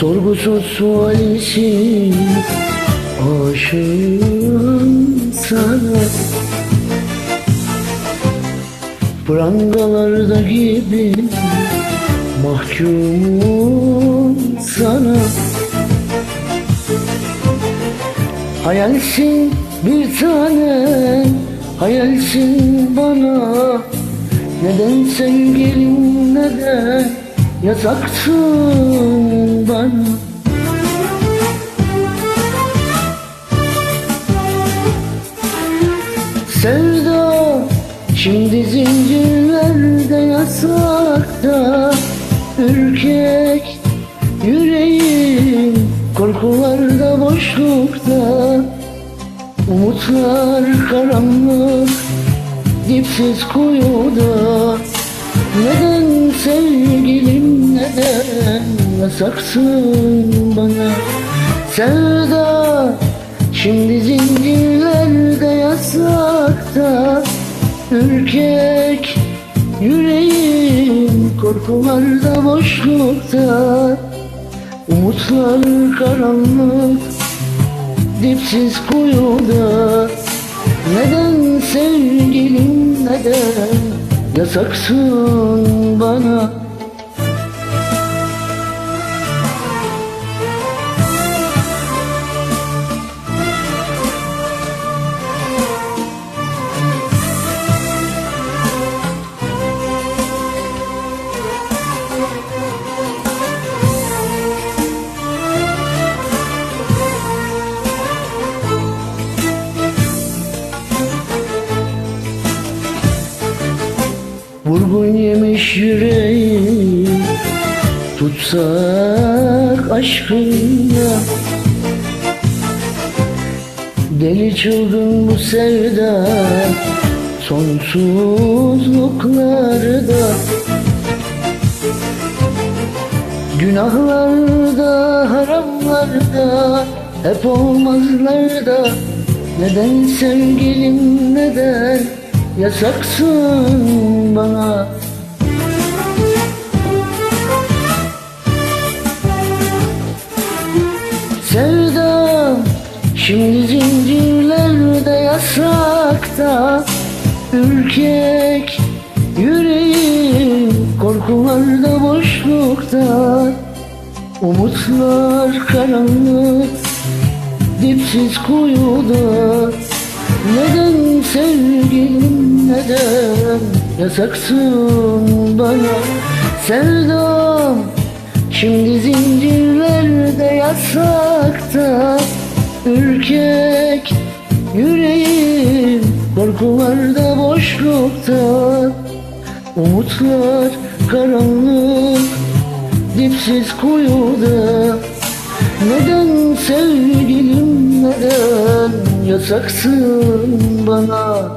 Sorgusuz sualsiz aşığım sana. Prangalarda gibi mahkumum sana. Hayalsin bir tane Hayalsin bana. Neden sevgilim neden Yasaksın bana. Sevda Şimdi zincirlerde yasakta. Ürkek yüreğim Korkularda boşlukta. Umutlar karanlık Dipsiz kuyuda. Neden sevgilim Yasaksın bana. Sevda Şimdi zincirlerde yasakta Ürkek yüreğim Korkularda boşlukta. Umutlar karanlık Dipsiz kuyuda. Neden sevgilim neden Yasaksın bana Vurgun yemiş yüreğim. Tutsak aşkınla. Deli çılgın bu sevda. Sonsuzluklarda. Günahlarda, haramlarda Hep olmazlarda. Neden sevgilim neden Yasaksın bana. Sevdam Şimdi zincirlerde yasakta. Ürkek yüreğim Korkularda boşlukta. Umutlar karanlık Dipsiz kuyuda Neden sevgilim neden Yasaksın bana? Sevdam Şimdi zincirlerde yasakta Ürkek yüreğim Korkularda boşlukta. Umutlar karanlık Dipsiz kuyuda. Neden sevgilim neden Yasaksın bana